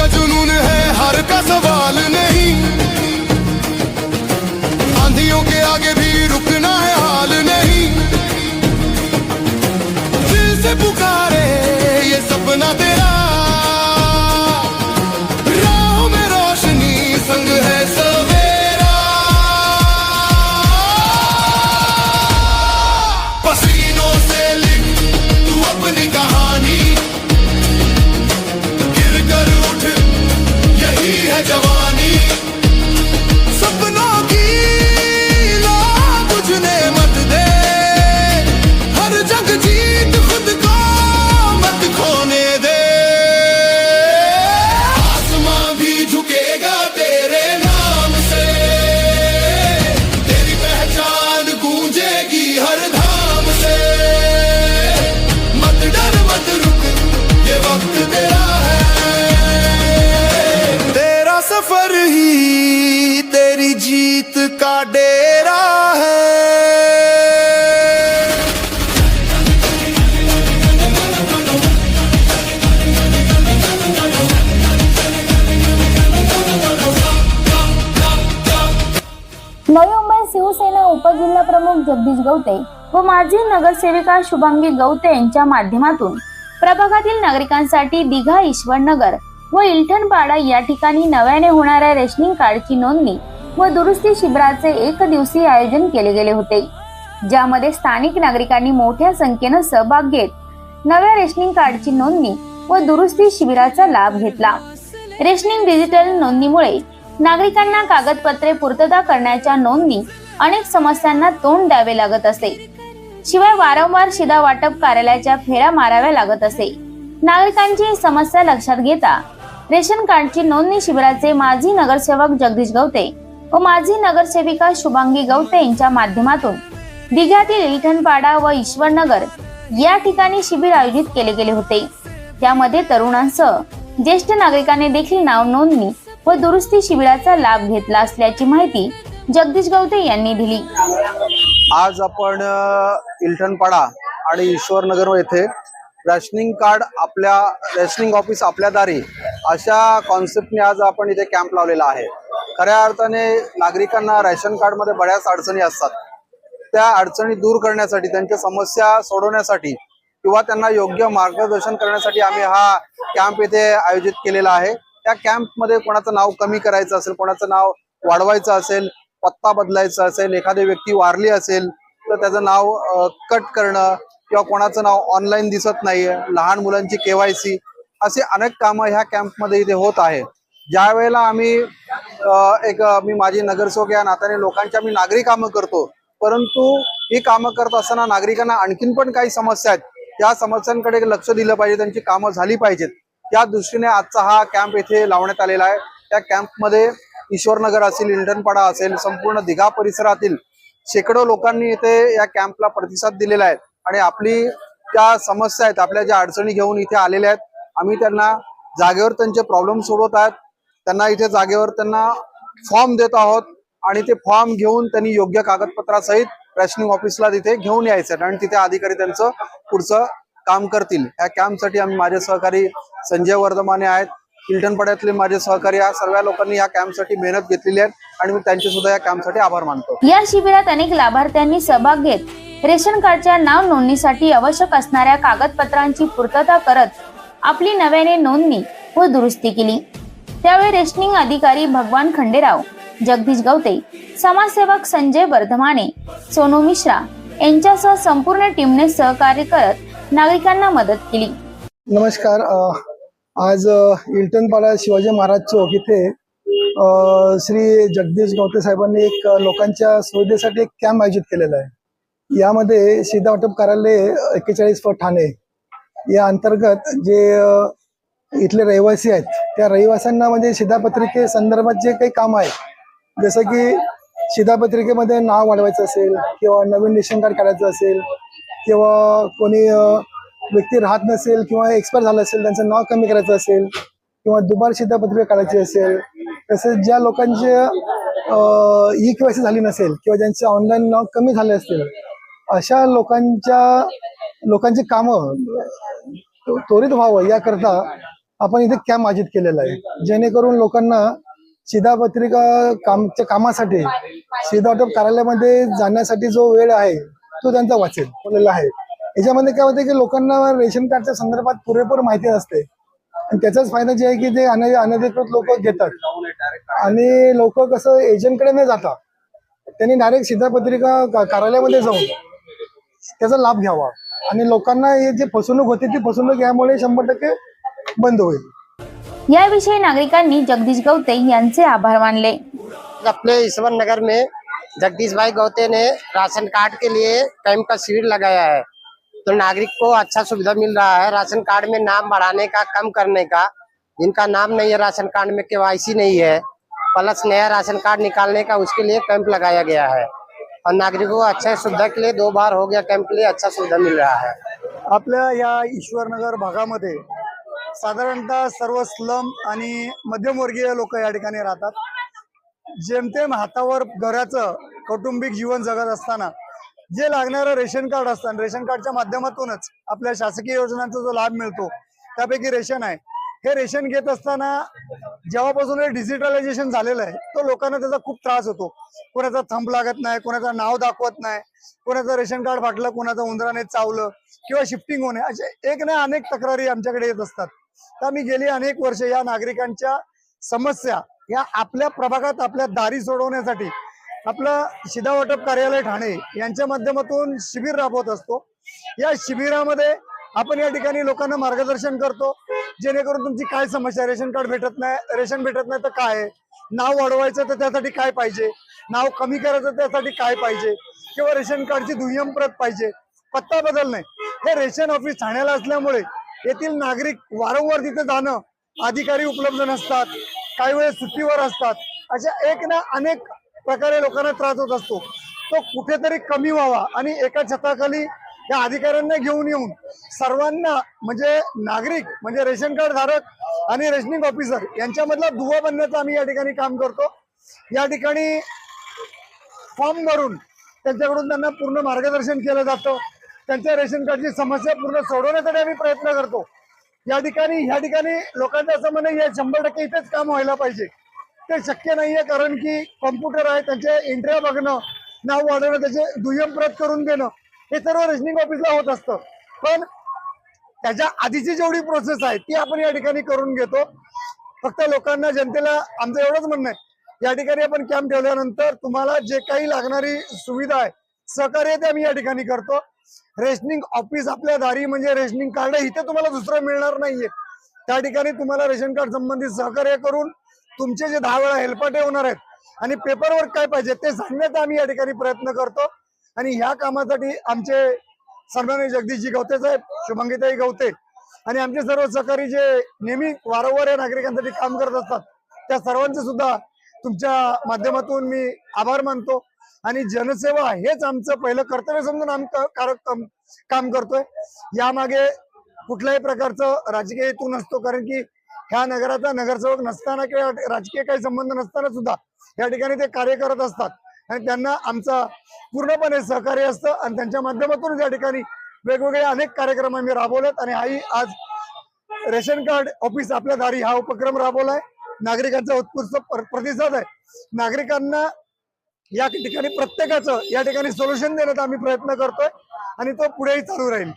का जुनून जिल्हा प्रमुख जगदीश गवते व माजी नगरसेविका शुभांगी गवते यांच्या माध्यमातून प्रभागातील नागरिकांसाठी दिघा ईश्वरनगर व इलठणपाडा या ठिकाणी नव्याने होणाऱ्या रेशनिंग कार्डची नोंदणी व दुरुस्ती शिबिराचे एक दिवसीय आयोजन केले गेले होते. ज्यामध्ये स्थानिक नागरिकांनी मोठ्या संख्येनं सहभाग घेत नव्या रेशनिंग कार्डची नोंदणी व दुरुस्ती शिबिराचा लाभ घेतला. रेशनिंग डिजिटल नोंदणीमुळे नागरिकांना कागदपत्रे पूर्तता करण्याच्या नोंदणी अनेक समस्यांना तोंड द्यावे लागत असे. शिवाय वारंवार शिदा वाटप कार्यालयाच्या फेऱ्या माराव्या लागत असे. नागरिकांची ही समस्या लक्षात घेता रेशन कार्डची नोंदणी शिबिराचे माजी नगरसेवक जगदीश गवते व माजी नगरसेविका शुभांगी गवते यांच्या माध्यमातून दिघ्यातील इठणपाडा व ईश्वरनगर या ठिकाणी शिबिर आयोजित केले गेले होते. त्यामध्ये तरुणांसह ज्येष्ठ नागरिकांनी देखील नाव नोंदणी व दुरुस्ती शिबिराचा लाभ घेतला असल्याची माहिती जगदीश गवते यांनी दिली. आज आपण अ, आणि ईश्वरनगर येथे रॅशनिंग कार्ड आपल्या रॅशनिंग ऑफिस आपल्या दारी अशा कॉन्सेप्टने आज आपण इथे कॅम्प लावलेला आहे. खऱ्या अर्थाने नागरिकांना रॅशन कार्डमध्ये बऱ्याच अडचणी असतात. त्या अडचणी दूर करण्यासाठी त्यांच्या समस्या सोडवण्यासाठी किंवा त्यांना योग्य मार्गदर्शन करण्यासाठी आम्ही हा कॅम्प येथे आयोजित केलेला आहे. त्या कॅम्पमध्ये कोणाचं नाव कमी करायचं असेल कोणाचं नाव वाढवायचं असेल पत्ता बदलायचा असेल एखादी व्यक्ती वारली असेल तर त्याचं नाव कट करणं किंवा कोणाचं नाव ऑनलाईन दिसत नाहीये. लहान मुलांची केवायसी असे अनेक कामं ह्या कॅम्पमध्ये इथे होत आहे. ज्या वेळेला आम्ही एक मी माझी नगरसेवक या नात्याने लोकांच्या मी नागरी कामं करतो. परंतु ही कामं करत असताना नागरिकांना आणखीन पण काही समस्या आहेत. त्या समस्यांकडे लक्ष दिलं पाहिजे त्यांची कामं झाली पाहिजेत. त्या दृष्टीने आजचा हा कॅम्प येथे लावण्यात आलेला आहे. त्या कॅम्पमध्ये ईश्वरनगर असेल इंटनपाडा असेल संपूर्ण दिघा परिसरातील शेकडो लोकांनी इथे या कॅम्पला प्रतिसाद दिलेला आहे. आणि आपली ज्या समस्या आहेत आपल्या ज्या अडचणी घेऊन इथे आलेल्या आहेत आम्ही त्यांना जागेवर त्यांचे प्रॉब्लेम सोडवत आहेत. त्यांना इथे जागेवर त्यांना फॉर्म देत आहोत आणि ते फॉर्म घेऊन त्यांनी योग्य कागदपत्रासहित रॅशनिंग ऑफिसला तिथे घेऊन यायचं आणि तिथे अधिकारी त्यांचं पुढचं काम करतील. या कॅम्पसाठी आम्ही माझे सहकारी संजय वर्धमाने आहेत. किल्टनपाड्यातले माझे सहकारी या सर्व लोकांनी या कॅम्पसाठी मेहनत घेतलेली आहे आणि मी त्यांचे सुद्धा या कॅम्पसाठी आभार मानतो. या शिबिरात अनेक लाभार्थ्यांनी सहभाग घेत रेशन कार्डच्या नाव नोंदणीसाठी आवश्यक असणाऱ्या कागदपत्रांची पूर्तता करत आपली नव्याने नोंदणी व दुरुस्ती केली. त्यावेळी रेशनिंग अधिकारी भगवान खंडेराव जगदीश गवते समाजसेवक संजय वर्धमाने सोनू मिश्रा यांच्यासह संपूर्ण टीमने सहकार्य करत नागरिकांना मदत केली. नमस्कार आज इल्टनपाडा शिवाजी महाराज चौक इथे श्री जगदीश गवते साहेबांनी एक लोकांच्या सुविधेसाठी एक कॅम्प आयोजित केलेला आहे. यामध्ये सीधा वाटप कार्यालय एक्केचाळीस फट ठाणे या अंतर्गत जे इथले रहिवासी आहेत त्या रहिवाशांना म्हणजे शिधापत्रिके संदर्भात जे काही काम आहे जसं की शिधापत्रिकेमध्ये नाव वाढवायचं असेल किंवा नवीन रेशन कार्ड काढायचं असेल किंवा कोणी व्यक्ती राहत नसेल किंवा एक्सपायर झाला असेल त्यांचं नाव कमी करायचं असेल किंवा दुबार शिधापत्रिका काढायची असेल तसेच ज्या लोकांचे ई केवायसी झाली नसेल किंवा ज्यांचे ऑनलाईन नाव कमी झाले असतील अशा लोकांच्या लोकांची कामं त्वरित व्हावं याकरता आपण इथे कॅम्प आयोजित केलेला आहे. जेणेकरून लोकांना शिधापत्रिका कामच्या कामासाठी शिधावाटप कार्यालयामध्ये जाण्यासाठी जो वेळ आहे तो त्यांचा वाचेल बोललेला आहे. याच्यामध्ये काय होते की लोकांना रेशन कार्डच्या संदर्भात पुरेपूर माहिती नसते आणि त्याचाच फायदा जे आहे की ते अन- अनधिकृत लोक घेतात. आणि लोक कसं एजंटकडे न जाता त्यांनी डायरेक्ट शिधापत्रिका का- कार्यालयामध्ये जाऊन त्याचा लाभ घ्यावा. आणि लोकांना हे जे फसवणूक होती ती फसवणूक यामुळे शंभर टक्के बंद होईल. याविषयी नागरिकांनी जगदीश गवते यांचे आभार मानले. अपने ईश्वर नगर में जगदीश भाई गौते ने राशन कार्ड के लिए कैंप का शिविर लगाया है। तो नागरिक को अच्छा सुविधा मिल रहा है राशन कार्ड में नाम बढ़ाने का कम करने का। जिनका नाम नहीं है राशन कार्ड में केवाईसी नहीं है प्लस नया राशन कार्ड निकालने का उसके लिए कैंप लगाया गया है। और नागरिकों को अच्छा सुविधा के लिए दो बार हो गया कैंप के लिए अच्छा सुविधा मिल रहा है। आपल्या या ईश्वरनगर भागामध्ये साधारणतः सर्व स्लम आणि मध्यमवर्गीय लोक या ठिकाणी राहतात. जेमतेम हातावर घराचं कौटुंबिक जीवन जगत असताना जे लागणारं रेशन कार्ड असतं रेशन कार्डच्या माध्यमातूनच आपल्या शासकीय योजनांचा जो लाभ मिळतो त्यापैकी रेशन आहे. हे रेशन घेत असताना जेव्हापासून हे डिजिटलायझेशन झालेलं आहे तो लोकांना त्याचा खूप त्रास होतो. कोणाचा थंब लागत नाही कोणाचं नाव दाखवत नाही कोणाचं रेशन कार्ड फाटलं कोणाचं उंदराने चावलं किंवा शिफ्टिंग होणे असे एक ना अनेक तक्रारी आमच्याकडे येत असतात. तर मी गेली अनेक वर्ष या नागरिकांच्या समस्या या आपल्या प्रभागात आपल्या दारी सोडवण्यासाठी आपलं शिधा वाटप कार्यालय ठाणे यांच्या माध्यमातून शिबिर राबवत असतो. या शिबिरामध्ये आपण या ठिकाणी लोकांना मार्गदर्शन करतो. जेणेकरून तुमची काय समस्या रेशन कार्ड भेटत नाही. रेशन भेटत नाही तर काय आहे? नाव वाढवायचं तर त्यासाठी काय पाहिजे? नाव कमी करायचं त्यासाठी काय पाहिजे? किंवा रेशन कार्डची दुय्यम प्रत पाहिजे? पत्ता बदलणे. हे रेशन ऑफिस ठाण्याला असल्यामुळे येथील नागरिक वारंवार तिथे जाणं अधिकारी उपलब्ध नसतात. काही वेळेस सुट्टीवर असतात. अशा एक ना अनेक प्रकारे लोकांना त्रास होत असतो. तो कुठेतरी कमी व्हावा आणि एका छताखाली या अधिकाऱ्यांना घेऊन येऊन सर्वांना म्हणजे नागरिक म्हणजे रेशन कार्ड धारक आणि रेशनिंग ऑफिसर यांच्यामधला दुवा बनण्याचं आम्ही या ठिकाणी काम करतो. या ठिकाणी फॉर्म भरून त्यांच्याकडून त्यांना पूर्ण मार्गदर्शन केलं जातं. त्यांच्या रेशन कार्डची समस्या पूर्ण सोडवण्यासाठी आम्ही प्रयत्न करतो. या ठिकाणी ह्या ठिकाणी लोकांचं असं म्हणणं या हे शंभर टक्के इथेच काम व्हायला पाहिजे. ते शक्य नाहीये कारण की कॉम्प्युटर आहे त्यांचे एंट्र्या बघणं नाव वाढवणं त्याचे दुय्यम प्रत करून देणं हे सर्व रेशनिंग ऑफिसला होत असतं. पण त्याच्या आधीची जेवढी प्रोसेस आहे ती आपण या ठिकाणी करून घेतो. फक्त लोकांना जनतेला आमचं एवढंच म्हणणं आहे. या ठिकाणी आपण कॅम्प ठेवल्यानंतर तुम्हाला जे काही लागणारी सुविधा आहे सहकार्य ते आम्ही या ठिकाणी करतो. रेशनिंग ऑफिस आपल्या दारी म्हणजे रेशनिंग कार्ड इथे तुम्हाला दुसरं मिळणार नाहीये. त्या ठिकाणी तुम्हाला रेशन कार्ड संबंधित सहकार्य करून तुमचे जे दहा वेळा हेल्पटे होणार आहेत आणि पेपर वर्क काय पाहिजे ते सांगण्याचा आम्ही या ठिकाणी प्रयत्न करतो. आणि ह्या कामासाठी आमचे सन्मान्य जगदीशजी गवते साहेब शुभंगीताई गवते आणि आमचे सर्व सहकारी जे नेहमी वारंवार या नागरिकांसाठी काम करत असतात त्या सर्वांचे सुद्धा तुमच्या माध्यमातून मी आभार मानतो. आणि जनसेवा हेच आमचं पहिलं कर्तव्य समजून आम क- काम करतोय. यामागे कुठल्याही प्रकारचं राजकीय हेतू नसतो कारण की ह्या नगराचा नगरसेवक नसताना किंवा राजकीय काही संबंध नसताना सुद्धा या ठिकाणी ते कार्य करत असतात. आणि त्यांना आमचा पूर्णपणे सहकार्य असतं आणि त्यांच्या माध्यमातून या ठिकाणी वेगवेगळे अनेक कार्यक्रम आम्ही राबवलेत. आणि हाही आज रेशन कार्ड ऑफिस आपल्या दारी हा उपक्रम राबवलाय. नागरिकांचा उत्कृष्ट प्रतिसाद आहे. नागरिकांना या ठिकाणी प्रत्येकाचं या ठिकाणी सोल्युशन देण्याचा आम्ही प्रयत्न करतोय आणि तो पुढेही चालू राहील.